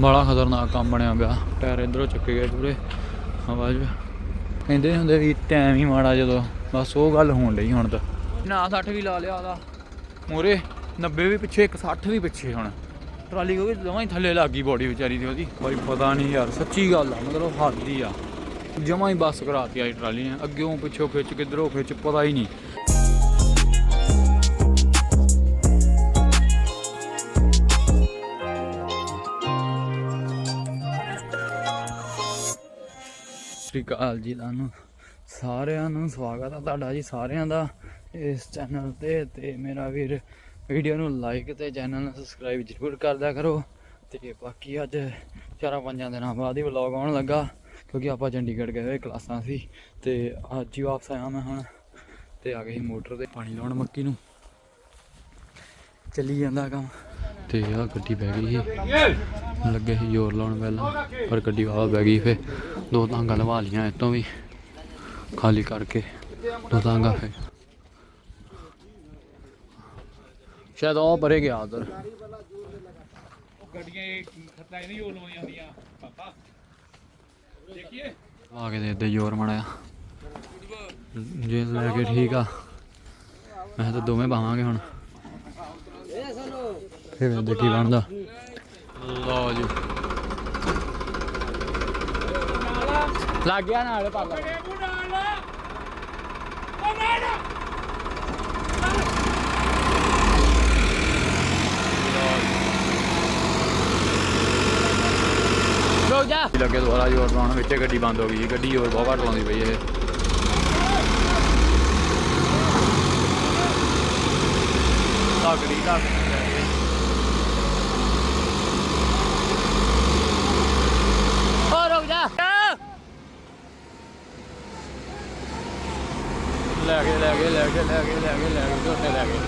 ਬੜਾ ਖਤਰਨਾਕ ਕੰਮ ਬਣਿਆ ਪਿਆ। ਟਾਇਰ ਇਧਰੋਂ ਚੱਕੇ ਗਏ ਪੂਰੇ। ਆਵਾਜ਼ ਕਹਿੰਦੇ ਹੁੰਦੇ ਵੀ ਟਾਈਮ ਹੀ ਮਾੜਾ ਜਦੋਂ। ਬਸ ਉਹ ਗੱਲ ਹੋਣ ਲਈ ਹੁਣ ਤਾਂ। ਨਾ 60 ਵੀ ਲਾ ਲਿਆ ਉਹਦਾ। ਮੂਰੇ 90 ਵੀ ਪਿੱਛੇ 160 ਵੀ ਪਿੱਛੇ ਹੁਣ। ਟਰਾਲੀ ਕੋਈ ਜਮਾਂ ਹੀ ਥੱਲੇ ਲੱਗ ਗਈ ਬੋਡੀ ਵਿਚਾਰੀ ਦੀ ਉਹਦੀ। ਕੋਈ ਪਤਾ ਨਹੀਂ ਯਾਰ, ਸੱਚੀ ਗੱਲ ਆ, ਮਤਲਬ ਹੱਦ ਹੀ ਆ। ਜਮਾਂ ਹੀ ਬੱਸ ਕਰਾਤੀ ਆਈ ਟਰਾਲੀ ਨੇ। ਅੱਗਿਓਂ ਪਿੱਛੋਂ ਖਿੱਚ, ਕਿੱਧਰੋਂ ਖਿੱਚ, ਪਤਾ ਹੀ ਨਹੀਂ ਸ੍ਰੀ ਅਕਾਲ ਜੀ ਤੁਹਾਨੂੰ। ਸਾਰਿਆਂ ਨੂੰ ਸਵਾਗਤ ਆ ਤੁਹਾਡਾ ਜੀ, ਸਾਰਿਆਂ ਦਾ ਇਸ ਚੈਨਲ ਤੇ। ਤੇ ਮੇਰਾ ਵੀਰ ਵੀਡੀਓ ਨੂੰ ਲਾਈਕ ਤੇ ਚੈਨਲ ਨੂੰ ਸਬਸਕ੍ਰਾਈਬ ਜ਼ਰੂਰ ਕਰਦਿਆ ਕਰੋ। ਤੇ ਬਾਕੀ ਅੱਜ ਚਾਰਾਂ ਪੰਜਾਂ ਦਿਨਾਂ ਬਾਅਦ ਹੀ ਵਲੌਗ ਆਉਣ ਲੱਗਾ, ਕਿਉਂਕਿ ਆਪਾਂ ਚੰਡੀਗੜ੍ਹ ਗਏ ਹੋਏ ਕਲਾਸਾਂ ਸੀ। ਤੇ ਅੱਜ ਹੀ ਵਾਪਸ ਆਇਆ ਮੈਂ ਹੁਣ, ਤੇ ਆ ਗਏ ਮੋਟਰ ਤੇ ਪਾਣੀ ਲਾਉਣ ਮੱਕੀ ਨੂੰ। ਚੱਲੀ ਜਾਂਦਾ ਕੰਮ। ਤੇ ਆ ਗੱਡੀ ਬਹਿ ਗਈ ਸੀ। ਲੱਗੇ ਸੀ ਜ਼ੋਰ ਲਾਉਣ ਪਹਿਲਾਂ, ਪਰ ਗੱਡੀ ਵਾਵਾ ਬਹਿ ਗਈ ਫੇ ਦੋ ਤਾਂਗਾ ਲਵਾ ਲੀਆਂ ਇਤੋਂ ਵੀ, ਖਾਲੀ ਕਰਕੇ, ਦੋ ਤਾਂਗਾ ਫੇ ਸ਼ਾਇਦ ਉਹ ਪਰੇ ਗਿਆ ਉਧਰ। ਗੱਡੀਆਂ ਖੱਤਾਂ ਨਹੀਂ ਉਹ ਲਾਉਣ ਜਾਂਦੀਆਂ ਪਾਪਾ ਦੇਖੀਏ ਆ ਕੇ ਦੇ ਦੇ ਜ਼ੋਰ ਮੜਿਆ ਜੇ ਲੈ ਕੇ ਠੀਕ ਆ, ਮੈਂ ਤਾਂ ਦੋਵੇਂ ਪਾਵਾਂਗੇ ਹੁਣ। ਫੇਰ ਵੇਖਦੇ ਕੀ ਬਣਦਾ? ਲਓ ਜੀ। ਲੱਗ ਗਿਆ ਨਾਲ ਪਾਪਾ ਰੁਕ ਜਾ। ਲੱਗੇ ਦੁਬਾਰਾ ਜ਼ੋਰ ਲਾਉਣ ਵਿੱਚ ਗੱਡੀ ਬੰਦ ਹੋ ਗਈ ਜੀ। ਗੱਡੀ ਜ਼ੋਰ ਬਹੁਤ ਘੱਟ ਲਾਉਂਦੀ ਪਈ ਇਹ। ਤਗੜੀ ਤਗੜੀ ਓ ਰੁਕ ਜਾ ਲੈ ਕੇ ਲੈ ਲੈ ਕੇ ਲੈ ਕੇ ਲੈ ਕੇ ਝੋਟੇ ਲੈ ਕੇ।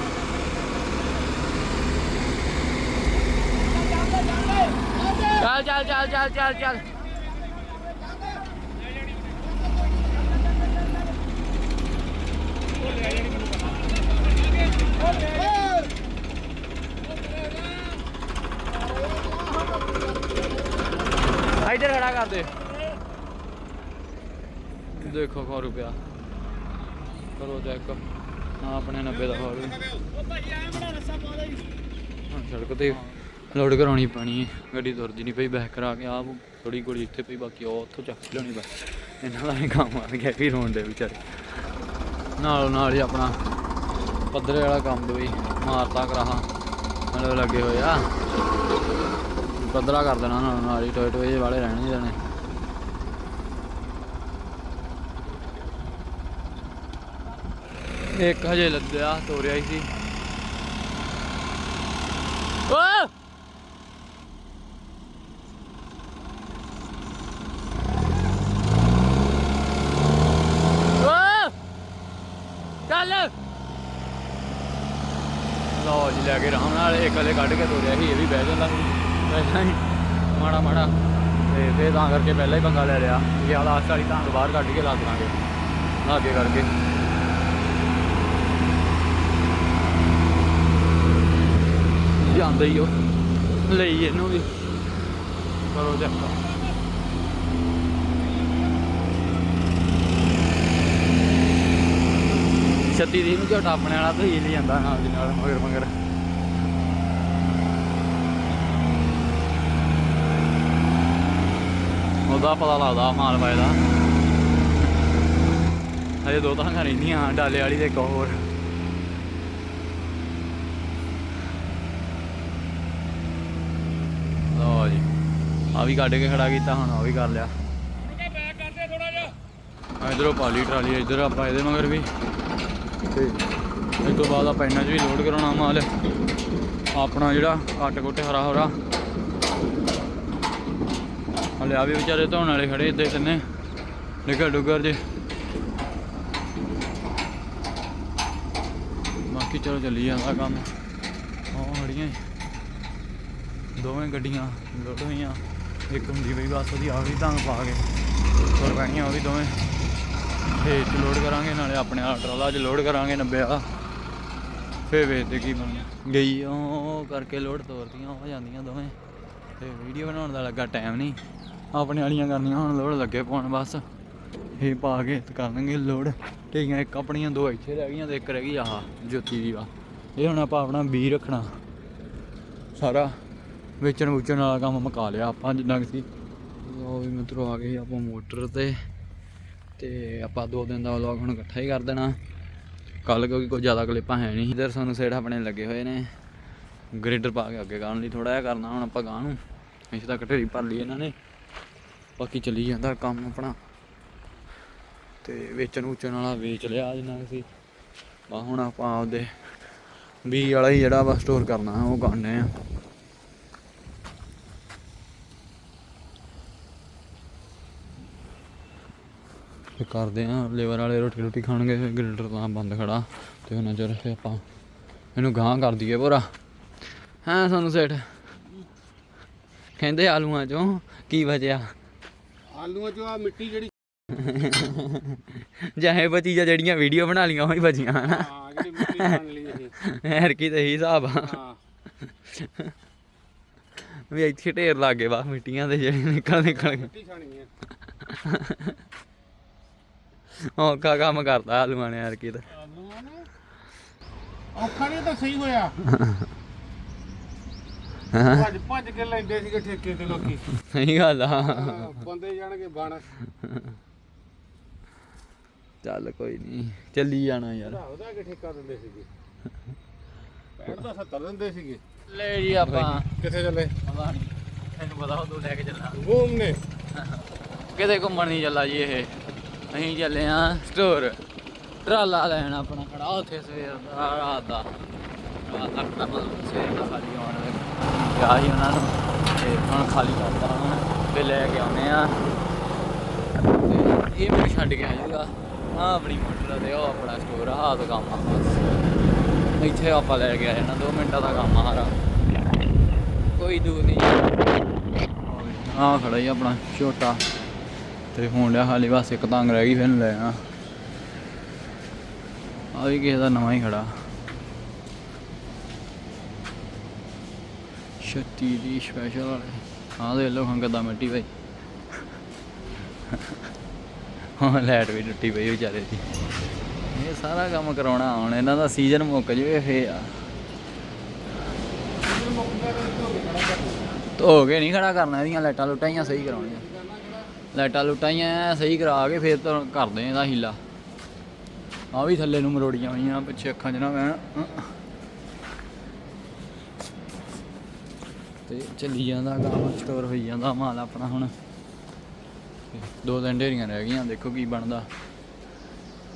ਚੱਲ ਚੱਲ ਚੱਲ ਚੱਲ ਚੱਲ ਚੱਲ। ਇਧਰ ਖੜਾ ਕਰ ਦੇ। ਦੇਖੋ ਖਾ ਰੁਪਿਆ ਕਰੋ ਚੈੱਕ ਹਾਂ ਆਪਣੇ 90 ਦਾ ਖਾ ਹੁਣ ਸੜਕ ਤੇ ਲੋਡ ਕਰਾਉਣੀ ਪੈਣੀ ਹੈ ਗੱਡੀ ਤੁਰਦੀ ਨਹੀਂ ਪਈ ਬੈਕ ਕਰਾ ਕੇ ਆਪ ਥੋੜੀ ਗੋਲੀ ਇੱਥੇ ਪਈ, ਬਾਕੀ ਉਹ ਉੱਥੋਂ ਚੱਕ ਕੇ ਲਿਆਉਣੀ ਪਈ ਇਹਨਾਂ ਦਾ ਹੀ ਕੰਮ ਆ ਗਿਆ ਵੀ ਰੋਣ ਦੇ ਵਿਚਾਰੇ। ਨਾਲ ਨਾਲ ਹੀ ਆਪਣਾ ਪੱਧਰੇ ਵਾਲਾ ਕੰਮ ਵੀ ਮਾਰਤਾ ਕਰਾਹਾ। ਮਤਲਬ ਲੱਗੇ ਹੋਏ ਆ। ਪੱਧਰਾ ਕਰ ਦੇਣਾ ਨਾਲ ਨਾਲ ਹੀ, ਟੋਏ ਟੋਏ ਵਾਲੇ ਰਹਿਣੇ ਜਾਣੇ ਇੱਕ ਹਜੇ ਲੱਦਿਆ, ਤੋਰਿਆ ਹੀ ਸੀ। ਓ ਓ ਚੱਲ ਲਓ ਜੀ ਲੈ ਕੇ ਆਰਾਮ ਨਾਲ ਇੱਕ ਹਲੇ ਕੱਢ ਕੇ ਤੋਰਿਆ ਸੀ ਇਹ ਵੀ ਬਹਿ ਜਾਂਦਾ ਸੀ ਪਹਿਲਾਂ ਹੀ ਮਾੜਾ ਮਾੜਾ ਤੇ ਫੇਰ ਤਾਂ ਕਰਕੇ ਪਹਿਲਾਂ ਹੀ ਪੰਗਾ ਲੈ ਲਿਆ ਇਹ ਆ ਲਾਸਟ ਵਾਲੀ ਤਾਂ ਬਾਹਰ ਕੱਢ ਕੇ ਲਾ ਦਾਂਗੇ ਲਾਗੇ ਕਰਕੇ ਜਾਂਦਾ ਹੀ ਉਹ। ਲਈ ਇਹਨੂੰ ਵੀ। ਕਰੋ ਚੱਕ। ਛੱਤੀ ਦੀ ਨੂੰ ਝੋਟਾ ਆਪਣੇ ਵਾਲਾ ਤੋਂ ਲਈ ਜਾਂਦਾ ਨਾਲ ਦੀ ਨਾਲ, ਮਗਰ ਮਗਰ। ਉਹਦਾ ਪਤਾ ਲੱਗਦਾ ਮਾਲ ਪਾਏ ਦਾ। ਹਜੇ ਦੋ ਤਾਂ ਰਹਿੰਦੀਆਂ ਡਾਲੇ ਵਾਲੀ ਤੇ ਇੱਕ ਹੋਰ ਲਓ ਜੀ ਆ ਵੀ ਕੱਢ ਕੇ ਖੜਾ ਕੀਤਾ ਹੁਣ ਆ ਵੀ ਕਰ ਲਿਆ। ਬੈਕ ਇਧਰੋਂ ਪਾਲੀ ਟਰਾਲੀ ਇਧਰ ਆਪਾਂ ਇਹਦੇ ਮਗਰ ਵੀ। ਤੇ ਇਸ ਤੋਂ ਬਾਅਦ ਆਪਾਂ ਇਹਨਾਂ 'ਚ ਵੀ ਲੋਡ ਕਰਾਉਣਾ ਮਾਲ। ਆਪਣਾ ਜਿਹੜਾ ਕੱਟ ਕੁੱਟ ਹਰਾ ਹਰਾ। ਹਲੇ ਆ ਵੀ ਵਿਚਾਰੇ ਧੋਣ ਵਾਲੇ ਖੜੇ ਇੱਥੇ ਕਿੰਨੇ ਡਿੱਗਰ ਡੁੱਗਰ ਜੇ। ਬਾਕੀ ਚਲੋ ਚੱਲੀ ਜਾਂਦਾ ਕੰਮ। ਉਹ ਖੜੀਆਂ ਈ। ਦੋਵੇਂ ਗੱਡੀਆਂ ਲੋਡ ਹੋਈਆਂ। ਇੱਕ ਹੁੰਦੀ ਬਈ ਬਸ ਉਹਦੀ ਆ ਵੀ ਢੰਗ ਪਾ ਕੇ ਹੋਰ ਪੈਣੀਆਂ ਉਹ ਵੀ ਦੋਵੇਂ। ਖੇਤ 'ਚ ਲੋਡ ਕਰਾਂਗੇ, ਨਾਲੇ ਆਪਣੇ ਵਾਲਾ ਟਰਾਲਾ 'ਚ ਲੋਡ ਕਰਾਂਗੇ 90 ਵਾਲਾ ਫੇਰ ਵੇਖਦੇ ਕੀ ਬਣਦਾ ਗਈ ਉਹ ਕਰਕੇ ਲੋਡ ਤੋਰਦੀਆਂ ਹੋ ਜਾਂਦੀਆਂ ਦੋਵੇਂ। ਤੇ ਵੀਡੀਓ ਬਣਾਉਣ ਦਾ ਲੱਗਾ ਟਾਈਮ ਨਹੀਂ ਆਪਣੇ ਵਾਲੀਆਂ ਕਰਨੀਆਂ, ਹੁਣ ਲੋੜ ਲੱਗੇ ਪਾਉਣ, ਬਸ। ਇਹ ਪਾ ਕੇ ਕਰਨਗੇ ਲੋਡ ਟੀਆਂ ਇੱਕ ਆਪਣੀਆਂ, ਦੋ ਇੱਥੇ ਰਹਿ ਗਈਆਂ ਤੇ ਇੱਕ ਰਹਿ ਗਈ ਆਹ ਜੋਤੀ ਦੀ ਵਾ ਇਹ ਹੁਣ ਆਪਾਂ ਆਪਣਾ ਬੀ ਰੱਖਣਾ। ਸਾਰਾ ਵੇਚਣ ਵੂਚਣ ਵਾਲਾ ਕੰਮ ਮੁਕਾ ਲਿਆ ਆਪਾਂ ਜਿੰਨਾ ਕੁ ਸੀ। ਉਹ ਵੀ ਮਿੱਤਰੋ ਆ ਗਏ ਆਪਾਂ ਮੋਟਰ ਤੇ ਤੇ ਆਪਾਂ ਦੋ ਦਿਨ ਦਾ ਵਲੌਗ ਹੁਣ ਇਕੱਠਾ ਹੀ ਕਰ ਦੇਣਾ। ਕੱਲ ਕਿਉਂਕਿ ਕੋਈ ਜ਼ਿਆਦਾ ਕਲਿੱਪਾਂ ਹੈ ਨਹੀਂ। ਇਧਰ ਸਾਨੂੰ ਸੇੜ ਆਪਣੇ ਲੱਗੇ ਹੋਏ ਨੇ। ਗ੍ਰਿਡਰ ਪਾ ਕੇ ਅੱਗੇ ਕਰਨ ਲਈ ਥੋੜਾ ਜਿਹਾ ਕਰਨਾ, ਹੁਣ ਆਪਾਂ ਗਾਂ ਨੂੰ। ਇਸ ਤੱਕ ਢੇਰੀ ਭਰ ਲਈ ਇਹਨਾਂ ਨੇ। ਬਾਕੀ ਚੱਲੀ ਜਾਂਦਾ ਕੰਮ ਆਪਣਾ। ਤੇ ਵੇਚਣ ਵੂਚਣ ਵਾਲਾ ਵੇਚ ਲਿਆ ਜਿੰਨਾ ਕੁ ਸੀ। ਬਾ ਹੁਣ ਆਪਾਂ ਆਪਦੇ ਬੀ ਵਾਲਾ ਹੀ ਜਿਹੜਾ ਵਾ ਸਟੋਰ ਕਰਨਾ, ਉਹ ਕਰਨੇ ਆ ਤੇ ਕਰਦੇ ਆ ਲੇਬਰ ਵਾਲੇ ਰੋਟੀ ਰੋਟੀ ਖਾਣਗੇ ਫਿਰ ਗ੍ਰਿਲਡਰ ਤਾਂ ਬੰਦ ਖੜਾ ਤੇ ਉਹਨਾਂ ਚਿਰ ਫਿਰ ਆਪਾਂ ਇਹਨੂੰ ਗਾਂ ਕਰ ਦਈਏ ਪੂਰਾ। ਹਾਂ ਸਾਨੂੰ ਸੇਠ? ਕਹਿੰਦੇ ਆਲੂਆਂ ਚੋਂ ਕੀ ਬਚਿਆ? ਆਲੂਆਂ ਚੋਂ ਆ ਮਿੱਟੀ ਜਿਹੜੀ ਜਾਹੇ ਬਚੀ ਜਾਂ ਜਿਹੜੀਆਂ ਵੀਡੀਓ ਬਣਾ ਲੀਆਂ ਉਹ ਹੀ ਬਚੀਆਂ ਹਨਾ। ਹਾਂ ਜਿਹੜੀ ਮਿੱਟੀ ਬਣ ਲਈ ਇਹ। ਯਾਰ ਕੀ ਤੇ ਹਿਸਾਬ ਆ। ਹਾਂ। ਵੀ ਇੱਥੇ ਢੇਰ ਲੱਗ ਵਾ ਮਿੱਟੀਆਂ ਦੇ ਜਿਹੜੇ ਨਿਕਲ ਨਿਕਲ ਮਿੱਟੀ ਖਾਣੀ ਹੈ ਔਖਾ ਕੰਮ ਕਰਦਾ ਆਲੂਆਂ ਨੇ ਯਾਰ ਕੀ ਤਾਂ। ਆਲੂਆਂ ਨੇ ਔਖਾ ਨਹੀਂ ਤਾਂ ਸਹੀ ਹੋਇਆ। ਭੱਜ ਭੱਜ ਕੇ ਲੈਂਦੇ ਸੀਗੇ ਠੇਕੇ ਤੇ ਲੋਕੀ। ਸਹੀ ਗੱਲ ਆ। ਬੰਦੇ ਜਾਣਗੇ ਬਣ। ਚੱਲ ਕੋਈ ਨਹੀਂ ਚੱਲੀ ਜਾਣਾ ਯਾਰ। ਉਹਦਾ ਕਿ ਠੇਕਾ ਦਿੰਦੇ ਸੀਗੇ। 65 ਦਾ 70 ਦਿੰਦੇ ਸੀਗੇ। ਲੈ ਜੀ ਆਪਾਂ। ਕਿੱਥੇ ਚੱਲੇ? ਪਤਾ ਨਹੀਂ ਤੈਨੂੰ ਪਤਾ ਉਹ ਤੂੰ ਲੈ ਕੇ ਚੱਲਾਂ। ਘੂਮਨੇ। ਕਿਤੇ ਘੁੰਮਣ ਨਹੀਂ ਚੱਲਾ ਜੀ ਇਹ। ਅਸੀਂ ਚੱਲੇ ਆ ਸਟੋਰ ਟਰਾਲਾ ਲੈਣ ਆਪਣਾ ਖੜਾ, ਉੱਥੇ ਸਵੇਰ ਦਾ, ਰਾਤ ਦਾ। ਰਾਤ ਤੱਕ ਤਾਂ ਮਤਲਬ ਸਵੇਰ ਦਾ ਖਾਲੀ ਆਉਣ ਕਿਹਾ ਸੀ ਉਹਨਾਂ ਨੂੰ, ਤੇ ਹੁਣ ਖਾਲੀ ਕਰਦਾ ਹੁਣ ਤੇ ਲੈ ਕੇ ਆਉਨੇ ਆ। ਤੇ ਇਹ ਮੈਨੂੰ ਛੱਡ ਕੇ ਆ ਜਾਊਗਾ। ਆ ਆਪਣੀ ਮੋਟਰ ਤੇ ਉਹ ਆਪਣਾ ਸਟੋਰ ਆ, ਆਹ ਦਾ ਆ ਬਸ। ਇੱਥੇ ਆਪਾਂ ਲੈ ਕੇ ਆ ਜਾਣਾ 2 ਮਿੰਟਾਂ ਦਾ ਕੰਮ ਆ ਸਾਰਾ। ਕੋਈ ਦੂਰ ਨਹੀਂ। ਆ ਖੜਾ ਹੀ ਆਪਣਾ, ਛੋਟਾ। ਤੇ ਹੋਣ ਲਿਆ ਹਾਲੇ ਬਸ ਇੱਕ ਤੰਗ ਰਹਿ ਗਈ, ਫਿਰ ਲੈ ਆ। ਆ ਵੀ ਕਿਸੇ ਦਾ ਨਵਾਂ ਹੀ ਖੜਾ। ਛੱਤੀ ਦੀ ਸਪੈਸ਼ਲ ਵਾਲੇ। ਆ ਦੇ ਲੋ ਹੰਗ ਦਾ ਮਿੱਟੀ ਭਾਈ ਹਾਂ ਲਾਈਟ ਵੀ ਟੁੱਟੀ ਪਈ ਵਿਚਾਰੇ ਦੀ। ਇਹ ਸਾਰਾ ਕੰਮ ਕਰਾਉਣਾ, ਹੁਣ ਇਹਨਾਂ ਦਾ ਸੀਜ਼ਨ ਮੁੱਕ ਜਵੇ ਫੇ ਆ। ਧੋ ਕੇ ਨਹੀਂ ਖੜਾ ਕਰਨਾ, ਇਹਦੀਆਂ ਲਾਈਟਾਂ ਲੁਟਾਈਆਂ ਸਹੀ ਕਰਾਉਣੀਆਂ। ਲਾਈਟਾਂ ਲੁਟਾਈਆਂ ਐਂ ਸਹੀ ਕਰਾ ਕੇ ਫਿਰ ਤਾਂ ਕਰਦੇ ਇਹਦਾ ਹੀਲਾ। ਆ ਵੀ ਥੱਲੇ ਨੂੰ ਮਰੋੜੀਆਂ ਹੋਈਆਂ, ਪਿੱਛੇ ਅੱਖਾਂ 'ਚ ਨਾ ਪੈਣ ਤੇ ਚੱਲੀ ਜਾਂਦਾ ਕੰਮ ਸਟੋਰ ਹੋਈ ਜਾਂਦਾ ਮਾਲ ਆਪਣਾ ਹੁਣ। ਦੋ ਤਿੰਨ ਢੇਰੀਆਂ ਰਹਿ ਗਈਆਂ, ਦੇਖੋ ਕੀ ਬਣਦਾ।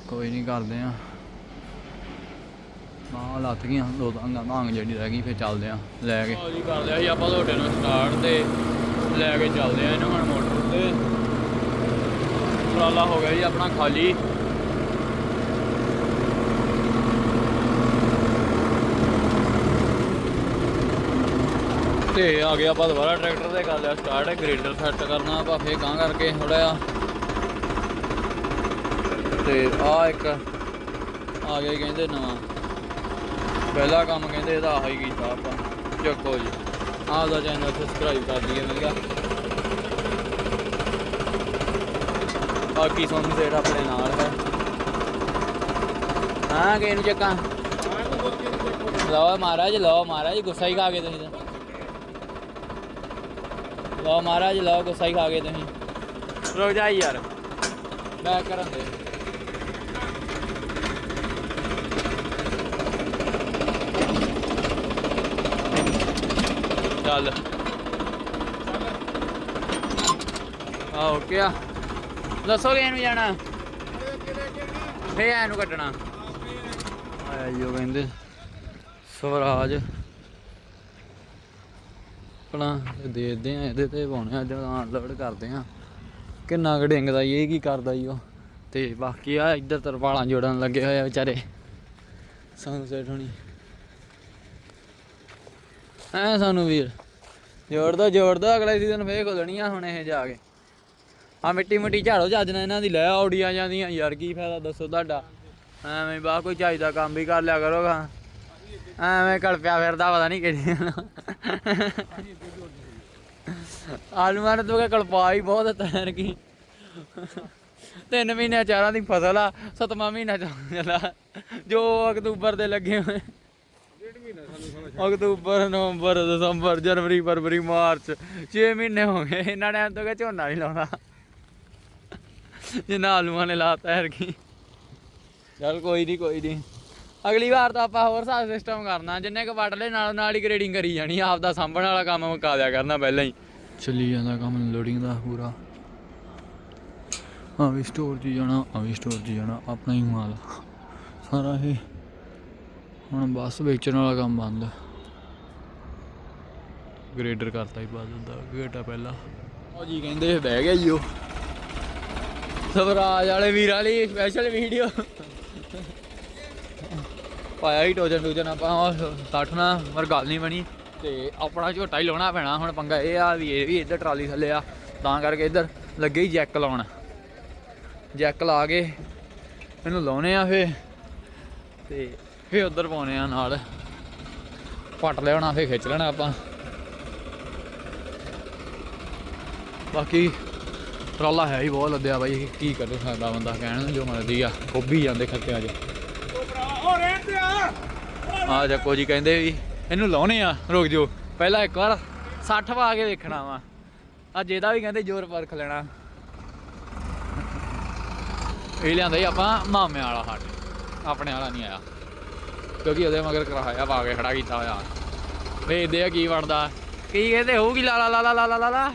ਕੋਈ ਨਹੀਂ ਕਰਦੇ ਆ। ਮਾਂ ਲੱਤ ਗਈਆਂ, ਦੋ ਤਾਂਗਾ ਭਾਂਗ ਜਿਹੜੀ ਰਹਿ ਗਈ, ਫਿਰ ਚੱਲਦੇ ਆ, ਲੈ ਕੇ। ਜੀ ਕਰ ਲਿਆ ਜੀ, ਆਪਾਂ ਤੁਹਾਡੇ ਨੂੰ ਸਟਾਰਟ ਤੇ ਲੈ ਕੇ ਚੱਲਦੇ ਆ ਇਹਨੂੰ ਹੁਣ ਮੋਟਰ ਤੇ। ਉਪਰਾਲਾ ਹੋ ਗਿਆ ਜੀ ਆਪਣਾ ਖਾਲੀ। ਤੇ ਆ ਗਿਆ ਆਪਾਂ ਦੁਬਾਰਾ ਟਰੈਕਟਰ ਤੇ ਕਰ ਲਿਆ ਸਟਾਰਟ ਗ੍ਰੇਡਰ ਸੈੱਟ ਕਰਨਾ ਆਪਾਂ ਫੇਰ ਗਾਂ ਕਰਕੇ ਥੋੜਾ ਜਿਹਾ। ਤੇ ਆ ਇੱਕ ਆ ਗਿਆ ਕਹਿੰਦੇ ਨਵਾਂ। ਪਹਿਲਾ ਕੰਮ ਕਹਿੰਦੇ ਇਹਦਾ ਆਹ ਹੀ ਕੀਤਾ ਆਪਾਂ। ਚੱਕੋ ਜੀ। ਆਹ ਦਾ ਚੈਨਲ ਸਬਸਕ੍ਰਾਈਬ ਕਰ ਦਈਏ ਮੈਂ ਕਿਹਾ ਬਾਕੀ ਸੋਨੂੰ ਜਿਹੜਾ ਆਪਣੇ ਨਾਲ ਹੈ। ਹਾਂ ਕਿ ਇਹਨੂੰ ਚੱਕਾਂ। ਲਓ ਮਹਾਰਾਜ ਲਓ ਮਹਾਰਾਜ ਗੁੱਸਾ ਹੀ ਖਾ ਗਏ ਤੁਸੀਂ ਤਾਂ। ਲਓ ਮਹਾਰਾਜ ਲਓ ਗੁੱਸਾ ਹੀ ਖਾ ਗਏ ਤੁਸੀਂ। ਰੁਕ ਜਾ ਯਾਰ। ਬੈਕ ਕਰਨ ਦੇ ਚੱਲ। ਆ ਓਕੇ ਆ ਦੱਸੋਗੇ ਇਹਨੂੰ ਜਾਣਾ? ਫੇ ਇਹਨੂੰ ਕੱਟਣਾ ਆਇਆ ਜੋ ਕਹਿੰਦੇ ਸਵਰਾਜ। ਆਪਣਾ ਦੇ ਆ ਇਹਦੇ ਤੇ ਪਾਉਣੇ ਆ ਜਦੋਂ ਅਨਲੋਡ ਕਰਦੇ ਆ। ਕਿੰਨਾ ਕੁ ਡਿੰਗਦਾ ਈ, ਇਹ ਕੀ ਕਰਦਾ ਈ ਉਹ? ਤੇ ਬਾਕੀ ਆ ਇੱਧਰ ਤਰਪਾਲਾਂ ਜੋੜਨ ਲੱਗੇ ਹੋਏ ਆ ਵਿਚਾਰੇ। ਸਾਨੂੰ ਸੈਟ ਹੋਣੀ। ਐ ਸਾਨੂੰ ਵੀਰ ਜੋੜਦਾ ਜੋੜਦਾ ਜੋੜ ਦੋ ਅਗਲੇ ਸੀਜ਼ਨ ਫੇਰ ਖੋਲਣੀ ਆ ਹੁਣ ਇਹ ਜਾ ਕੇ। ਆ ਮਿੱਟੀ ਮਿੱਟੀ ਝਾੜੋ ਚੱਜ ਨਾਲ ਇਹਨਾਂ ਦੀ, ਲੈ ਆਉੜੀਆਂ ਜਾਂਦੀਆਂ। ਯਾਰ ਕੀ ਫਾਇਦਾ ਦੱਸੋ ਤੁਹਾਡਾ। ਐਵੇਂ ਬਾ ਕੋਈ ਚਾਈ ਦਾ ਕੰਮ ਵੀ ਕਰ ਲਿਆ ਕਰੋਗਾ ਐਵੇਂ ਕਲਪਿਆ ਫਿਰਦਾ ਪਤਾ ਨਹੀਂ ਕਿਹੜੀ ਆਲੂਆਂ ਨੇ ਤੋਂ ਕਲਪਾ ਹੀ ਬਹੁਤ ਤੈਨ ਕੀ। ਤਿੰਨ ਮਹੀਨੇ ਚਾਰਾਂ ਦੀ ਫਸਲ ਆ, ਸਤਵਾਂ ਮਹੀਨਾ ਚੱਲਾ ਜੋ ਅਕਤੂਬਰ ਦੇ ਲੱਗੇ ਹੋਏ। ਅਕਤੂਬਰ, ਨਵੰਬਰ, ਦਸੰਬਰ, ਜਨਵਰੀ, ਫਰਵਰੀ, ਮਾਰਚ 6 ਮਹੀਨੇ ਹੋ ਗਏ। ਇਹਨਾਂ ਟਾਈਮ ਤੋਂ ਕਿ ਝੋਨਾ ਨਹੀਂ ਲਾਉਣਾ ਜਿੰਨਾ ਆਲੂਆਂ ਨੇ ਲਾਤਾ ਹੈ ਕੀ ਚਲ ਕੋਈ ਨਹੀਂ ਕੋਈ ਨਹੀਂ ਅਗਲੀ ਵਾਰ ਤਾਂ ਆਪਾਂ ਹੋਰ ਸਾਰਾ ਸਿਸਟਮ ਕਰਨਾ। ਜਿੰਨੇ ਕ ਲੈ ਨਾਲ ਨਾਲ ਹੀ ਗ੍ਰੇਡਿੰਗ ਕਰੀ ਜਾਣੀ। ਆਪ ਦਾ ਸਾਂਭਣ ਵਾਲਾ ਕੰਮ ਮੁਕਾ ਦਿਆ ਕਰਨਾ ਪਹਿਲਾਂ ਹੀ। ਚੱਲੀ ਜਾਂਦਾ ਕੰਮ ਲੋਡਿੰਗ ਦਾ ਪੂਰਾ। ਆ ਵੀ ਸਟੋਰ 'ਚ ਜਾਣਾ ਆ ਵੀ ਸਟੋਰ 'ਚ ਜਾਣਾ ਆਪਣਾ ਹੀ ਮਾਲ। ਸਾਰਾ ਇਹ ਹੁਣ ਬਸ ਵੇਚਣ ਵਾਲਾ ਕੰਮ ਬੰਦ। ਗ੍ਰੇਡਰ ਕਰਤਾ ਹੀ ਬਾਅਦ ਦਾ ਘੇਟਾ ਪਹਿਲਾਂ। ਉਹ ਜੀ ਕਹਿੰਦੇ ਬਹਿ ਗਿਆ ਜੀ ਉਹ। ਸਵਰਾਜ ਵਾਲੇ ਵੀਰਾਂ ਲਈ ਸਪੈਸ਼ਲ ਵੀਡੀਓ ਪਾਇਆ ਹੀ ਟੋਜਨ ਟੋਜਨ ਆਪਾਂ ਉਹ ਪਰ ਗੱਲ ਨਹੀਂ ਬਣੀ। ਤੇ ਆਪਣਾ ਝੋਟਾ ਹੀ ਲਾਉਣਾ ਪੈਣਾ, ਹੁਣ ਪੰਗਾ ਇਹ ਆ ਵੀ ਇਹ ਵੀ ਇੱਧਰ ਟਰਾਲੀ ਥੱਲੇ ਆ, ਤਾਂ ਕਰਕੇ ਇੱਧਰ ਲੱਗੇ ਹੀ ਜੈਕ ਲਾਉਣ। ਜੈਕ ਲਾ ਕੇ ਇਹਨੂੰ ਲਾਉਣੇ ਆ ਫੇ ਤੇ ਫੇ ਉੱਧਰ ਪਾਉਣੇ ਆ ਨਾਲ। ਪੱਟ ਲਿਆਉਣਾ ਫੇ ਖਿੱਚ ਲੈਣਾ ਆਪਾਂ। ਬਾਕੀ ਟਰਾਲਾ ਹੈ ਹੀ ਬਹੁਤ ਲੱਦਿਆ ਬਾਈ, ਕੀ ਕਰ ਸਕਦਾ ਬੰਦਾ ਕਹਿਣ ਜੋ ਮਰਦੀ ਆ, ਖੋਬੀ ਜਾਂਦੇ ਖੱਤਿਆਂ 'ਚ ਆ ਜੱਕੋ ਜੀ, ਕਹਿੰਦੇ ਵੀ ਇਹਨੂੰ ਲਾਉਣੇ ਆ, ਰੁਕ ਜਾਓ। ਪਹਿਲਾਂ ਇੱਕ ਵਾਰ 60 ਪਾ ਕੇ ਦੇਖਣਾ ਵਾ। ਅੱਜ ਇਹਦਾ ਵੀ ਕਹਿੰਦੇ ਜ਼ੋਰ ਪਰਖ ਲੈਣਾ। ਇਹ ਲਿਆਂਦਾ ਹੀ ਆਪਾਂ ਮਾਮੇ ਵਾਲਾ ਸਾਡੇ ਆਪਣੇ ਵਾਲਾ ਨਹੀਂ ਆਇਆ। ਕਿਉਂਕਿ ਉਹਦੇ ਮਗਰ ਕਰਾਇਆ, ਪਾ ਕੇ ਖੜਾ ਕੀਤਾ ਹੋਇਆ। ਵੇਖਦੇ ਆ ਕੀ ਬਣਦਾ। ਕੀ ਕਹਿੰਦੇ ਹੋਊਗੀ ਲਾ ਲਾ ਲਾ ਲਾ ਲਾ ਲਾ ਲਾ ਲਾ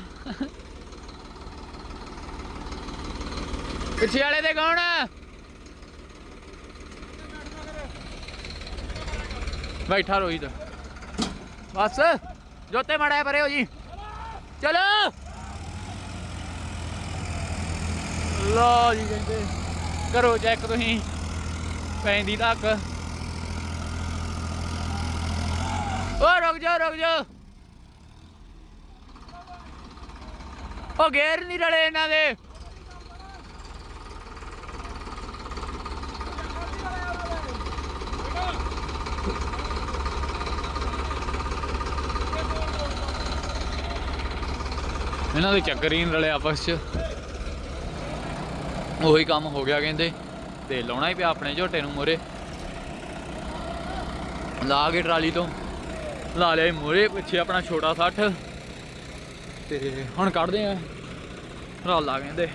ਪਿੱਛੇ ਵਾਲੇ ਦੇ ਕੌਣ? ਆ ਬੈਠਾ ਰੋਹਿਤ। ਬਸ, ਜੋਤੇ ਮੜਿਆ ਪਰੇ ਹੋ ਜੀ। ਚਲੋ। ਲੋ ਜੀ ਕਹਿੰਦੇ, ਕਰੋ ਚੈੱਕ ਤੁਸੀਂ। ਪੈਂਦੀ ਤੱਕ ਓ, ਰੁਕ ਜਾ ਰੁਕ ਜਾ ਉਹ ਗੇਰ ਨਹੀਂ ਰਲੇ ਇਹਨਾਂ ਦੇ। ਇਹਨਾਂ ਦੇ ਚੱਕਰ ਹੀ ਨਹੀਂ ਰਲੇ ਆਪਸ ਚ। ਉਹੀ ਕੰਮ ਹੋ ਗਿਆ ਕਹਿੰਦੇ। ਤੇ ਲਾਉਣਾ ਹੀ ਪਿਆ ਆਪਣੇ ਝੋਟੇ ਨੂੰ ਮੋਰੇ। ਲਾ ਕੇ ਟਰਾਲੀ ਤੋਂ। ਲਾ ਲਿਆ ਮੋਰੇ, ਪਿੱਛੇ ਆਪਣਾ ਛੋਟਾ 60 ਤੇ ਹੁਣ ਕੱਢਦੇ ਆ। ਰਾਲਾ ਕਹਿੰਦੇ।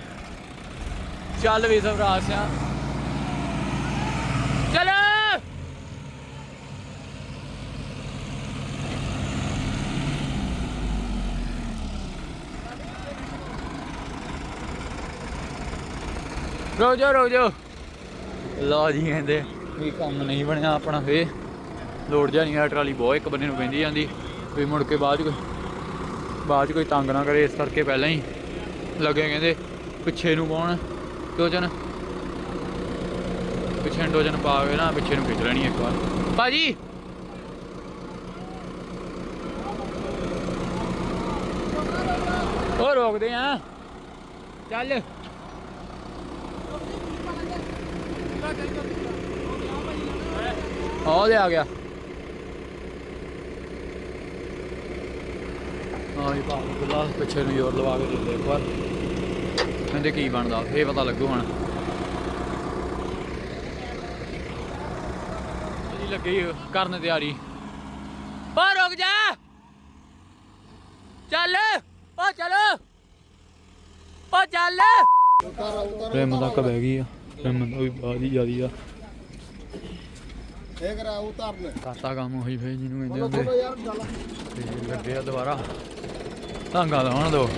ਚੱਲ ਵੀ ਸਵਰਾਜ ਸਿਆ ਚਲੋ ਰੋ ਜਾ ਰੋ ਜਾ ਲਓ ਜੀ ਕਹਿੰਦੇ ਵੀ ਕੰਮ ਨਹੀਂ ਬਣਿਆ ਆਪਣਾ ਫੇ ਲੋੜ ਜਾ ਨਹੀਂ ਆ ਟਰਾਲੀ ਬਹੁਤ ਇੱਕ ਬੰਦੇ ਨੂੰ ਪੈਂਦੀ ਜਾਂਦੀ। ਵੀ ਮੁੜ ਕੇ ਬਾਅਦ 'ਚ ਕੋਈ ਬਾਅਦ 'ਚ ਕੋਈ ਤੰਗ ਨਾ ਕਰੇ, ਇਸ ਕਰਕੇ ਪਹਿਲਾਂ ਹੀ ਲੱਗੇ ਕਹਿੰਦੇ, ਪਿੱਛੇ ਨੂੰ ਪਾਉਣ ਟੋਜਨ ਪਿੱਛੇ ਨੂੰ ਟੋਜਨ ਪਾ ਕੇ ਨਾ, ਪਿੱਛੇ ਨੂੰ ਖਿੱਚ ਲੈਣੀ ਇੱਕ ਵਾਰ। ਭਾਜੀ! ਉਹ ਰੋਕਦੇ ਆ। ਚੱਲ। ਉਹ ਦੇ ਆ ਗਿਆ ਹਾਂ ਇਹ ਪਾ ਗੁੱਲਾ ਪਿੱਛੇ ਨੂੰ ਜ਼ੋਰ ਲਵਾ ਕੇ ਦੇ ਦੇ ਇੱਕ ਵਾਰ ਕਹਿੰਦੇ ਕੀ ਬਣਦਾ ਫੇਰ ਪਤਾ ਲੱਗੂ ਹੁਣ ਜੀ ਲੱਗੀ ਕਰਨ ਤਿਆਰੀ ਓ ਰੁਕ ਜਾ ਚੱਲ ਓ ਚਲੋ ਓ ਚੱਲ ਉਤਾਰ ਉਤਾਰ ਰਿਮ ਤੱਕ ਬਹਿ ਗਈ ਆ ਤਾਂ ਵੀ ਬਾਦ ਹੀ ਜਿਆਦੀ ਆ। ਇਹ ਕਰਾ ਉਤਾਰਨੇ ਕਰਤਾ ਕੰਮ ਹੋਈ ਫੇ ਜਿਹਨੂੰ ਕਹਿੰਦੇ ਹੁੰਦੇ। ਤੇ ਲੱਗੇ ਆ ਦੁਬਾਰਾ। ਧਾਂਗਾ ਲਾਉਣ ਦੋ।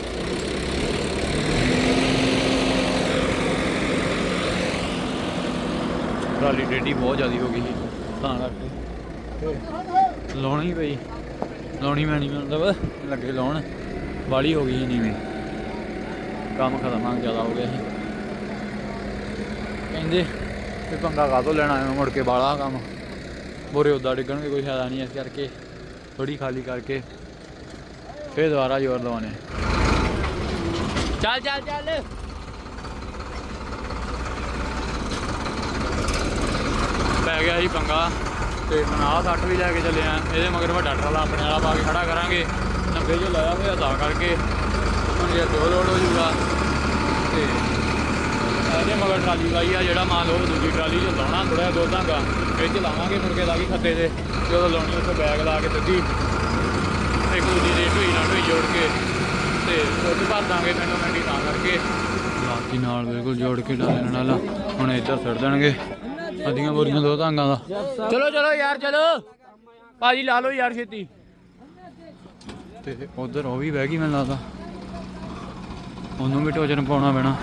ਟਰਾਲੀ ਡੇਡੀ ਬਹੁਤ ਜ਼ਿਆਦੀ ਹੋ ਗਈ ਸੀ ਤਾਂ ਕਰਕੇ। ਲਾਉਣੀ ਪਈ। ਲਾਉਣੀ ਮੈਣੀ ਮਤਲਬ ਲੱਗੇ ਲਾਉਣ। ਵਾਲੀ ਹੋ ਗਈ ਨੀਵੇਂ। ਕੰਮ ਖਤਮ ਜ਼ਿਆਦਾ ਹੋ ਗਿਆ ਸੀ। ਕਹਿੰਦੇ ਵੀ ਪੰਗਾ ਕਾਹਤੋਂ ਲੈਣਾ ਐਵੇਂ ਮੁੜ ਕੇ ਬਾਲਾ ਕੰਮ। ਬੋਰੇ ਉਦਾਂ ਡਿੱਗਣਗੇ ਕੋਈ ਫਾਇਦਾ ਨਹੀਂ ਇਸ ਕਰਕੇ ਥੋੜੀ ਖਾਲੀ ਕਰਕੇ ਫੇਰ ਦੁਬਾਰਾ ਜ਼ੋਰ ਲਵਾਉਣੇ ਚੱਲ ਚੱਲ ਚੱਲ। ਪੈ ਗਿਆ ਜੀ ਪੰਗਾ ਤੇ ਮਨਾਹ ਸੱਟ ਵੀ ਲੈ ਕੇ ਚੱਲੇ ਆ। ਇਹਦੇ ਮਗਰ ਵੱਡਾ ਟਰਾਲਾ ਆਪਣੇ ਵਾਲਾ ਪਾ ਕੇ ਖੜਾ ਕਰਾਂਗੇ। ਡੱਬੇ 'ਚ ਲਾਇਆ ਹੋਇਆ ਤਾਂ ਕਰਕੇ। ਹੁਣ ਜੇ ਦੋ ਲੋਡ ਹੋ ਜੂਗਾ ਤੇ ਇਹਦੇ ਮਗਰ ਟਰਾਲੀ ਲਾਈ ਆ, ਜਿਹੜਾ ਮਾਲ ਉਹ ਦੂਜੀ ਟਰਾਲੀ 'ਚ ਲਾਉਣਾ ਥੋੜਾ ਦੋ ਧਾਗਾ। ਇਹ 'ਚ ਲਾਵਾਂਗੇ ਮੁੜ ਕੇ ਲਾ ਕੇ ਖੱਤੇ ਤੇ ਜਦੋਂ ਲਾਉਣੀ ਉੱਥੇ ਬੈਗ ਲਾ ਕੇ ਸਿੱਧੀ ਇੱਕ ਦੂਜੀ ਦੇ ਢੋਈ ਨਾਲ ਢੋਈ ਜੋੜ ਕੇ, ਤੇ ਉੱਥੇ ਭਰ ਦਾਂਗੇ ਮਿੰਟੋ ਮਿੰਟੀ ਤਾਂ ਕਰਕੇ। ਲਾਤੀ ਨਾਲ ਬਿਲਕੁਲ ਜੋੜ ਕੇ ਲਾ ਵਾਲਾ, ਹੁਣ ਇੱਧਰ ਛੱਡ ਦੇਣਗੇ। ਅੱਧੀਆਂ ਬੋਰੀਆਂ ਦੋ ਧਾਂਗਾਂ ਦਾ। ਚਲੋ ਚਲੋ ਯਾਰ, ਚਲੋ। ਭਾਜੀ, ਲਾ ਲਓ ਯਾਰ ਛੇਤੀ। ਤੇ ਉਧਰ ਉਹ ਵੀ ਬਹਿ ਗਈ, ਮੈਨੂੰ ਲੱਗਦਾ। ਉਹਨੂੰ ਵੀ ਟੋਚਨ ਪਾਉਣਾ ਪੈਣਾ।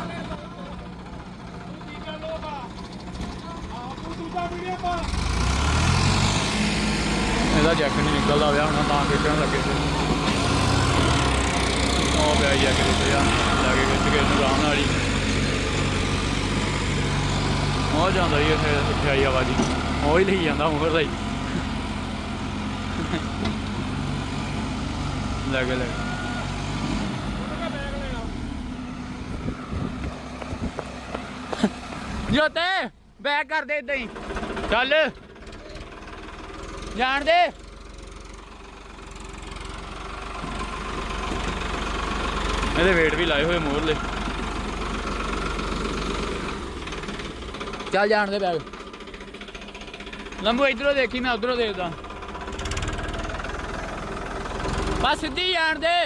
ਇਹਦਾ ਜੈਕ ਨਹੀਂ ਨਿਕਲਦਾ ਪਿਆ, ਹੁਣ ਤਾਂ ਖਿੱਚਣ ਲੱਗੇ ਉਹ ਪਿਆ ਜੈਕ ਦੇ ਆ ਲੱਗੇ ਖਿੱਚ ਕੇ ਇਹਨੂੰ ਆਰਾਮ ਨਾਲ ਹੀ ਉਹ ਜਾਂਦਾ ਹੀ ਇੱਥੇ ਇੱਥੇ ਆਈ ਆਵਾਜ਼ੀ ਉਹ ਹੀ ਲਈ ਜਾਂਦਾ ਮੋਹਰ ਦਾ ਹੀ। ਲੱਗ ਲੱਗ ਜੋਤੇ, ਬੈਕ ਕਰ ਦੇ ਇਦਾਂ ਹੀ। ਚੱਲ। ਜਾਣ ਦੇ। ਇਹਦੇ ਵੇਟ ਵੀ ਲਾਏ ਹੋਏ ਮੋਹਰਲੇ। ਚੱਲ ਜਾਣ ਦੇ ਬੈਗ। ਲੰਬੂ ਇਧਰੋਂ ਦੇਖੀ ਮੈਂ ਉਧਰੋਂ ਦੇਖਦਾ। ਬਸ ਸਿੱਧੀ ਜਾਣ ਦੇ।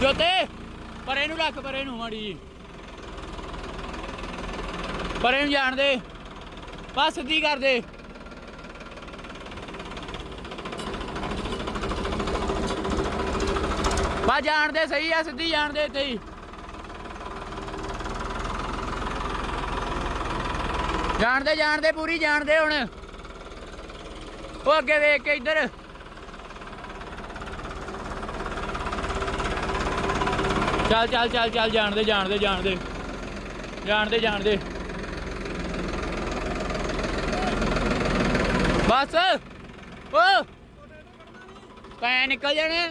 ਜੋਤੇ ਪਰੇ ਨੂੰ ਰੱਖ ਪਰੇ ਨੂੰ ਮਾੜੀ ਜੀ ਪਰੇ ਨੂੰ ਜਾਣ ਦੇ। ਬਸ ਸਿੱਧੀ ਕਰ ਦੇ। ਬਾ ਜਾਣ ਦੇ, ਸਹੀ ਆ, ਸਿੱਧੀ ਜਾਣ ਦੇ ਇੱਥੇ ਹੀ। ਜਾਣ ਦੇ ਜਾਣ ਦੇ, ਪੂਰੀ ਜਾਣ ਦੇ ਹੁਣ। ਉਹ ਅੱਗੇ ਵੇਖ ਕੇ ਇੱਧਰ। ਚੱਲ ਚੱਲ ਚੱਲ ਚੱਲ, ਜਾਣ ਦੇ ਜਾਣ ਦੇ ਜਾਣ ਦੇ। ਜਾਣ ਦੇ ਜਾਣ ਦੇ। ਬਸ। ਓ। ਪੈ ਨਿਕਲ ਜਾਣੇ।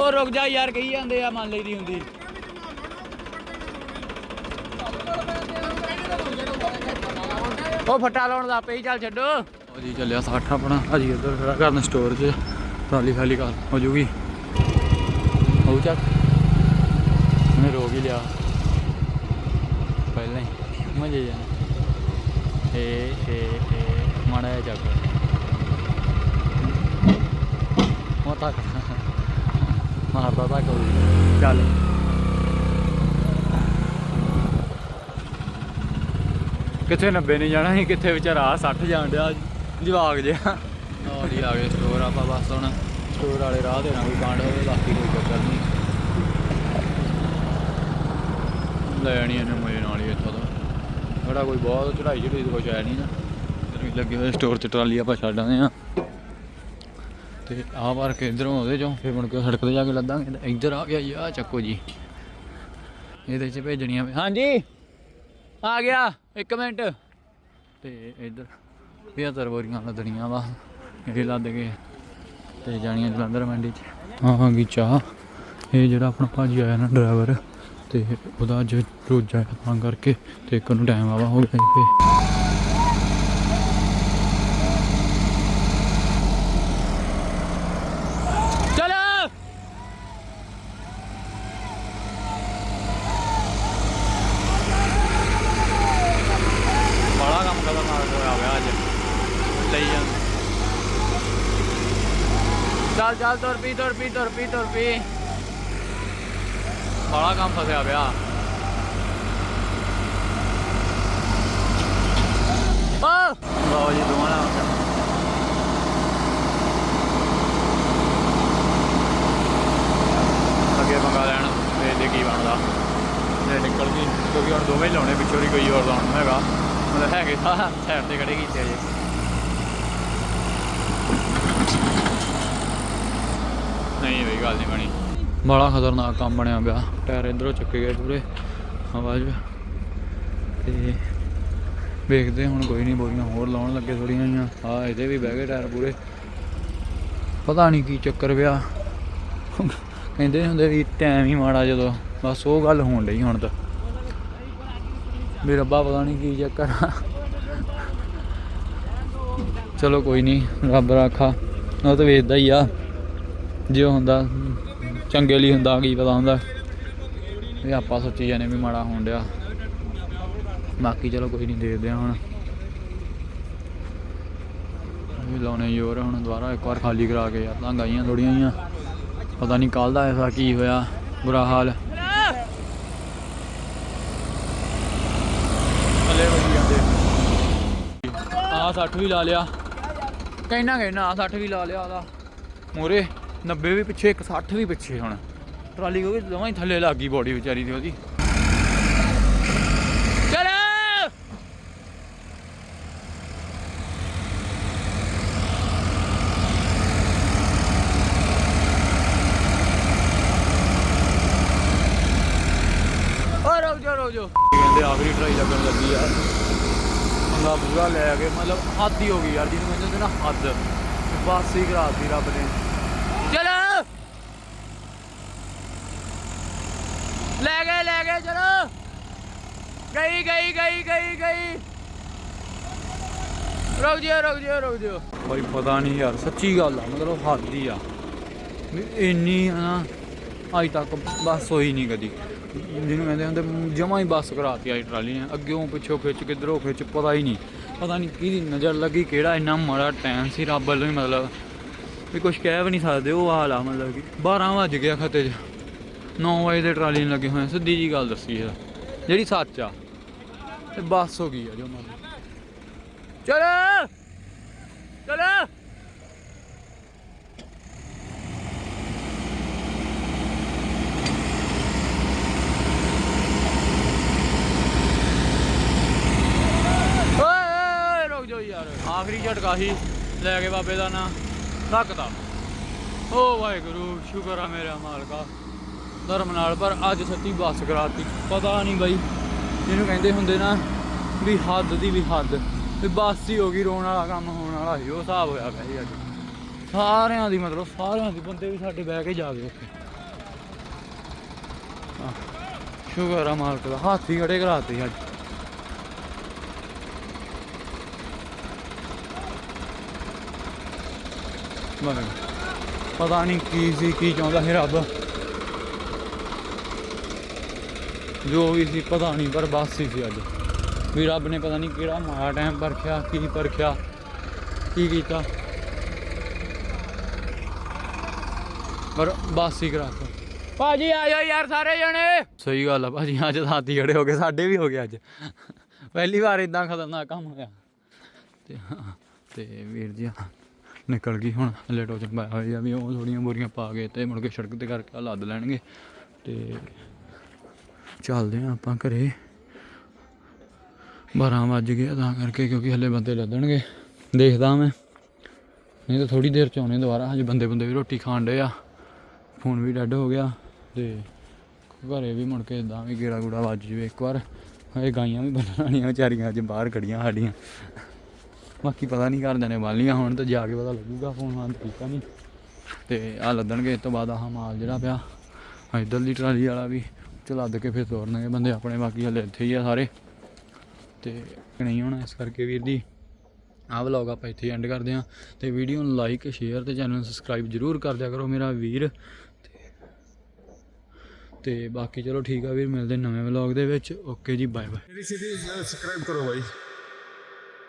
ਉਹ ਰੁਕ ਜਾ ਯਾਰ, ਕਹੀ ਜਾਂਦੇ ਆ, ਮੰਨ ਲਈ ਹੁੰਦੀ। ਉਹ ਫੱਟਾ ਲਾਉਣ ਦਾ ਪਈ ਚੱਲ ਛੱਡੋ। ਉਹ ਜੀ, ਚੱਲਿਆ 60 ਆਪਣਾ। ਅਜੀ ਇੱਧਰ ਖੜਾ ਕਰਨ ਸਟੋਰ 'ਚ। ਟਰਾਲੀ ਖਾਲੀ ਕਰ, ਹੋ ਜੂਗੀ। ਹੋ ਚੱਕ। ਉਹਨੇ ਰੋਕ ਹੀ ਲਿਆ। ਪਹਿਲਾਂ ਹੀ। ਮਜੇ ਜਾ ਏ ਏ ਏ ਮਾੜਾ ਚੱਕ ਉਹ ਤੱਕ ਮਾਰਦਾ ਤੱਕ ਚੱਲ। ਕਿੱਥੇ 90 ਨਹੀਂ ਜਾਣਾ ਸੀ? ਕਿੱਥੇ ਵਿਚਾਰਾ 60 ਜਾਣ ਡਿਆ? ਜਵਾਗ ਜਿਹਾ। ਲਓ ਜੀ ਆ ਗਏ ਸਟੋਰ ਆਪਾਂ ਬਸ ਹੁਣ। ਸਟੋਰ ਵਾਲੇ ਰਾਹ ਦੇ ਨਾਲ ਕੋਈ ਕਾਂਡ ਹੋਵੇ ਬਾਕੀ ਕੋਈ ਚੱਕਰ ਨਹੀਂ ਲੈ ਆਣੀ ਇਹਨੇ ਮੋਏ ਨਾਲ ਹੀ ਇੱਥੋਂ ਦਾ ਬੜਾ ਕੋਈ ਬਹੁਤ ਚੜਾਈ ਚੜਾਈ ਕੁਛ ਹੈ ਨਹੀਂ ਨਾ। ਇੱਧਰ ਵੀ ਲੱਗੇ ਹੋਏ ਸਟੋਰ 'ਚ ਟਰਾਲੀ ਆਪਾਂ ਛੱਡ ਆਉਂਦੇ ਆ ਤੇ ਆਹ ਭਰ ਕੇ ਇਧਰੋਂ ਉਹਦੇ ਚੋਂ ਫੇਰ ਮੁੜ ਕੇ ਸੜਕ ਤੇ ਜਾ ਕੇ ਲੱਦਾਂਗੇ ਇੱਧਰ ਆ ਗਿਆ ਜੀ, ਆਹ ਚੱਕੋ ਜੀ। ਇਹਦੇ 'ਚ ਭੇਜਣੀਆਂ ਹਾਂਜੀ, ਆ ਗਿਆ 1 ਮਿੰਟ। ਤੇ ਇੱਧਰ 75 ਬੋਰੀਆਂ ਲੱਦਣੀਆਂ ਵਾ, ਇਹ ਲੱਦ ਗਏ ਤੇ ਜਾਣੀਆਂ ਜਲੰਧਰ ਮੰਡੀ 'ਚ। ਹਾਂ ਗਈ ਚਾਹ। ਇਹ ਜਿਹੜਾ ਆਪਣਾ ਭਾਜੀ ਆਇਆ ਨਾ ਡਰਾਈਵਰ ਤੇ ਉਹਦਾ ਅੱਜ ਰੋਜ਼ਾ ਹੈ ਤਾਂ ਕਰਕੇ ਤੇ ਇੱਕ ਨੂੰ ਟਾਈਮ ਆਵਾ ਹੋ ਗਿਆ ਜੀ ਫੇ ਚਲੋ। ਬੜਾ ਕੰਮ ਕਰਦਾ ਮਾਰ ਹੋਇਆ ਹੋਇਆ ਅੱਜ। ਲਈ ਜਾਂ ਬੜਾ ਕੰਮ ਫਸਿਆ ਪਿਆ। ਓ ਲਓ ਜੀ ਦੋਵਾਂ ਨਾਲ ਅੱਗੇ ਮੰਗਾ ਲੈਣ ਵੇਖਦੇ ਕੀ ਬਣਦਾ। ਤੇ ਨਿਕਲ ਗਈ ਕਿਉਂਕਿ ਹੁਣ ਦੋਵੇਂ ਹੀ ਲਾਉਣੇ ਪਿੱਛੋਂ ਦੀ ਕੋਈ ਹੋਰ ਲਾਉਣ ਹੈਗਾ। ਮਤਲਬ ਹੈਗੇ ਤਾਂ ਸਾਈਡ ਤੇ ਖੜੇ ਕੀਤੇ ਅਜੇ ਨਹੀਂ ਬਈ ਗੱਲ ਨਹੀਂ ਬਣੀ। ਬੜਾ ਖਤਰਨਾਕ ਕੰਮ ਬਣਿਆ ਪਿਆ। ਟਾਇਰ ਇਧਰੋਂ ਚੱਕੇ ਗਏ ਪੂਰੇ। ਆਵਾਜ਼ ਤੇ ਵੇਖਦੇ ਹੁਣ ਕੋਈ ਨਹੀਂ ਬੋਰੀਆਂ ਹੋਰ ਲਾਉਣ ਲੱਗੇ ਥੋੜੀਆਂ ਜਿਹੀਆਂ। ਆ ਇਹਦੇ ਵੀ ਬਹਿ ਗਏ ਟਾਇਰ ਪੂਰੇ। ਪਤਾ ਨਹੀਂ ਕੀ ਚੱਕਰ ਪਿਆ। ਕਹਿੰਦੇ ਹੁੰਦੇ ਵੀ ਟਾਈਮ ਹੀ ਮਾੜਾ ਜਦੋਂ। ਬਸ ਉਹ ਗੱਲ ਹੋਣ ਡਈ ਹੁਣ ਤਾਂ। ਵੀ ਰੱਬਾ, ਪਤਾ ਨਹੀਂ ਕੀ ਚੱਕਰ ਆ। ਚਲੋ ਕੋਈ ਨਹੀਂ ਰੱਬ ਰਾਖਾ। ਉਹ ਤਾਂ ਵੇਚਦਾ ਹੀ ਆ। ਜੇ ਉਹ ਹੁੰਦਾ ਚੰਗੇ ਲਈ ਹੁੰਦਾ, ਕੀ ਪਤਾ ਹੁੰਦਾ। ਇਹ ਆਪਾਂ ਸੋਚੀ ਜਾਂਦੇ ਵੀ ਮਾੜਾ ਹੋਣ ਡਿਆ। ਬਾਕੀ ਚਲੋ ਕੋਈ ਨਹੀਂ ਦੇਖਦੇ ਹਾਂ ਹੁਣ। ਵੀ ਲਾਉਣੇ ਜ਼ੋਰ ਹੁਣ ਦੁਬਾਰਾ ਇੱਕ ਵਾਰ ਖਾਲੀ ਕਰਾ ਕੇ ਯਾਰ ਤਾਂ ਗਾਈਆਂ ਥੋੜੀਆਂ ਜੀਆਂ ਪਤਾ ਨਹੀਂ ਕੱਲ ਦਾ ਐਸਾ ਕੀ ਹੋਇਆ, ਬੁਰਾ ਹਾਲ। ਹਲੇ ਵਜੀ ਜਾਂਦੇ। ਆ 60 ਵੀ ਲਾ ਲਿਆ। ਕਹਿਣਾ ਕਹਿਣਾ ਆ 60 ਵੀ ਲਾ ਲਿਆ ਉਹਦਾ। ਮੂਰੇ 90 ਵੀ ਪਿੱਛੇ, ਇੱਕ 60 ਵੀ ਪਿੱਛੇ ਹੁਣ। ਟਰਾਲੀ ਕਿਉਂਕਿ ਦੋਵਾਂ ਹੀ ਥੱਲੇ ਲੱਗ ਗਈ ਬੋਡੀ ਵਿਚਾਰੀ ਦੀ ਉਹਦੀ। ਕਹਿੰਦੇ ਆਖਰੀ ਟਰਾਈ ਲੱਗਣ ਲੱਗੀ ਯਾਰ ਬੰਦਾ ਪੂਰਾ ਲੈ ਕੇ, ਮਤਲਬ ਹੱਦ ਹੀ ਹੋ ਗਈ ਯਾਰ, ਜਿਹਨੂੰ ਕਹਿੰਦੇ ਹੁੰਦੇ ਨਾ ਹੱਦ। ਬਸ ਹੀ ਕਰਾਤੀ ਰੱਬ ਨੇ ਚਲ ਲੈ ਗਏ ਲੈ ਗਏ, ਚਲੋ। ਗਈ ਗਈ ਗਈ ਗਈ ਗਈ। ਰੁਕ ਜਿਓ ਰੁਕ ਜਿਓ ਰੁਕ ਜਿਓ। ਬਈ, ਪਤਾ ਨਹੀਂ ਯਾਰ, ਸੱਚੀ ਗੱਲ ਆ, ਮਤਲਬ ਹੱਦ ਹੀ ਆ। ਇੰਨੀ ਨਾ, ਅੱਜ ਤੱਕ ਬੱਸ ਹੋਈ ਨਹੀਂ ਕਦੀ। ਜਿਹਨੂੰ ਕਹਿੰਦੇ ਹੁੰਦੇ, ਜਮਾ ਹੀ ਬੱਸ ਕਰਾਤੀ ਆਈ ਟਰਾਲੀ ਨੇ। ਅੱਗਿਓਂ ਪਿੱਛੋਂ ਖਿੱਚ ਕਿੱਧਰੋਂ ਖਿੱਚ, ਪਤਾ ਹੀ ਨਹੀਂ। ਪਤਾ ਨਹੀਂ ਕਿਹਦੀ ਨਜ਼ਰ ਲੱਗੀ, ਕਿਹੜਾ ਇੰਨਾ ਮਾੜਾ ਟਾਈਮ ਸੀ, ਰੱਬ ਵੱਲੋਂ ਹੀ ਮਤਲਬ। ਵੀ ਕੁਝ ਕਹਿ ਵੀ ਨਹੀਂ ਸਕਦੇ, ਉਹ ਹਾਲ ਆ ਮਤਲਬ ਕਿ। 12 ਵਜ ਗਿਆ ਖਤੇ 'ਚ। 9 ਵਜੇ ਦੇ ਟਰਾਲੀ ਨੂੰ ਲੱਗੇ ਹੋਏ ਸਿੱਧੀ ਜੀ ਗੱਲ ਦੱਸੀ ਹੈ ਜਿਹੜੀ ਸੱਚ ਆ, ਤੇ ਬੱਸ ਹੋ ਗਈ ਆ ਜੋ ਮੰਨ ਚਲੋ! ਚਲੋ! ਆਖਰੀ ਝਟਕਾ ਸੀ ਲੈ ਕੇ ਬਾਬੇ ਦਾ ਨਾਂ। ਰੱਖਤਾ। ਓ ਵਾਹਿਗੁਰੂ, ਸ਼ੁਕਰ ਆ ਮੇਰਾ ਮਾਲਕਾ। ਧਰਮ ਨਾਲ, ਪਰ ਅੱਜ ਸੱਚੀ ਬੱਸ ਕਰਾਤੀ। ਪਤਾ ਨਹੀਂ ਬਾਈ, ਜਿਹਨੂੰ ਕਹਿੰਦੇ ਹੁੰਦੇ ਨਾ ਵੀ ਹੱਦ ਦੀ ਵੀ ਹੱਦ। ਵੀ ਬੱਸ ਹੀ ਹੋ ਗਈ, ਰੋਣ ਵਾਲਾ ਕੰਮ ਹੋਣ ਵਾਲਾ ਸੀ, ਉਹ ਹਿਸਾਬ ਹੋਇਆ ਪਿਆ ਅੱਜ। ਸਾਰਿਆਂ ਦੀ ਮਤਲਬ, ਸਾਰਿਆਂ ਦੀ, ਬੰਦੇ ਵੀ ਸਾਡੇ ਬਹਿ ਕੇ ਜਾ ਗਏ ਉੱਥੇ ਸ਼ੁਕਰ ਆ ਮਾਲਕ ਦਾ, ਹਾਥੀ ਖੜੇ ਕਰਾਤੇ ਅੱਜ। ਮਗਰ ਪਤਾ ਨਹੀਂ ਕੀ ਸੀ, ਕੀ ਚਾਹੁੰਦਾ ਸੀ ਰੱਬ। ਜੋ ਵੀ ਸੀ ਪਤਾ ਨਹੀਂ ਪਰ ਬਸ ਹੀ ਸੀ ਅੱਜ। ਵੀ ਰੱਬ ਨੇ ਪਤਾ ਨਹੀਂ ਕਿਹੜਾ ਮਾੜਾ ਟਾਈਮ ਪਰਖਿਆ ਕੀ ਪਰਖਿਆ ਕੀ ਕੀਤਾ। ਪਰ ਬਸ ਹੀ ਕਰਾਤਾ ਭਾਜੀ ਆ ਜਾਓ ਯਾਰ ਸਾਰੇ ਜਣੇ। ਸਹੀ ਗੱਲ ਆ ਭਾਜੀ ਅੱਜ ਸਾਥੀ ਖੜੇ ਹੋ ਗਏ ਸਾਡੇ ਵੀ ਹੋ ਗਏ ਅੱਜ। ਪਹਿਲੀ ਵਾਰ ਇਦਾਂ ਖਤਰਨਾਕ ਕੰਮ ਹੋਇਆ। ਤੇ ਤੇ ਵੀਰ ਜੀ ਨਿਕਲ ਗਈ ਹੁਣ। ਹਲੇ ਟੋਚਨ ਪਾਇਆ ਹੋਇਆ ਵੀ ਉਹ ਥੋੜੀਆਂ ਬੋਰੀਆਂ ਪਾ ਕੇ ਤੇ ਮੁੜ ਕੇ ਸੜਕ ਤੇ ਕਰਕੇ ਲੱਦ ਲੈਣਗੇ। ਤੇ ਚੱਲਦੇ ਆ ਆਪਾਂ ਘਰੇ। 12 ਵੱਜ ਗਏ ਤਾਂ ਕਰਕੇ ਕਿਉਂਕਿ ਹਲੇ ਬੰਦੇ ਲੱਦਣਗੇ। ਦੇਖਦਾ ਮੈਂ। ਨਹੀਂ ਤਾਂ ਥੋੜੀ ਦੇਰ ਚ ਆਉਣੇ ਦੁਬਾਰਾ। ਹਜੇ ਬੰਦੇ ਬੰਦੇ ਵੀ ਰੋਟੀ ਖਾਣ ਡਏ ਆ। ਫੋਨ ਵੀ ਡੈਡ ਹੋ ਗਿਆ ਤੇ ਘਰੇ ਵੀ ਮੁੜ ਕੇ ਇਦਾਂ ਵੀ ਗੇੜਾ ਗੂੜਾ ਵੱਜ ਜਵੇ ਇੱਕ ਵਾਰ। ਹਏ ਗਾਈਆਂ ਵੀ ਬੰਨਣੀਆਂ ਵਿਚਾਰੀਆਂ ਅੱਜ ਬਾਹਰ ਖੜੀਆਂ ਸਾਡੀਆਂ। ਬਾਕੀ ਪਤਾ ਨਹੀਂ ਘਰਦਿਆਂ ਨੇ ਬਾਲੀਆਂ ਹੁਣ ਤਾਂ ਜਾ ਕੇ ਪਤਾ ਲੱਗੂਗਾ ਫੋਨ ਹਾਂ ਕੀਤਾ ਨਹੀਂ। ਤੇ ਆ ਲੱਦਣਗੇ, ਇਸ ਤੋਂ ਬਾਅਦ ਆਹ ਮਾਲ ਜਿਹੜਾ ਪਿਆ, ਆਹ ਇੱਧਰਲੀ ਟਰਾਲੀ ਵਾਲਾ ਵੀ। ਚਲਾ ਦੇ ਕੇ ਫਿਰ ਤੋਰਨਗੇ ਬੰਦੇ ਆਪਣੇ, ਬਾਕੀ ਹਲੇ ਇੱਥੇ ਹੀ ਆ ਸਾਰੇ। ਤੇ ਨਹੀਂ ਹੋਣਾ ਇਸ ਕਰਕੇ ਵੀਰ ਜੀ, ਆਹ ਵਲੌਗ ਆਪਾਂ ਇੱਥੇ ਐਂਡ ਕਰਦੇ ਹਾਂ। ਤੇ ਵੀਡੀਓ ਨੂੰ ਲਾਈਕ ਸ਼ੇਅਰ ਤੇ ਚੈਨਲ ਨੂੰ ਸਬਸਕ੍ਰਾਈਬ ਜਰੂਰ ਕਰ ਦਿਆ ਕਰੋ ਮੇਰਾ ਵੀਰ। ਤੇ- ਬਾਕੀ ਚਲੋ ਠੀਕ ਆ ਵੀਰ, ਮਿਲਦੇ ਨਵੇਂ ਵਲੌਗ ਦੇ ਵਿੱਚ। ਓਕੇ ਜੀ ਬਾਏ ਬਾਏ ਮੇਰੀ ਸਿਟੀ ਸਬਸਕ੍ਰਾਈਬ ਕਰੋ ਬਾਈ।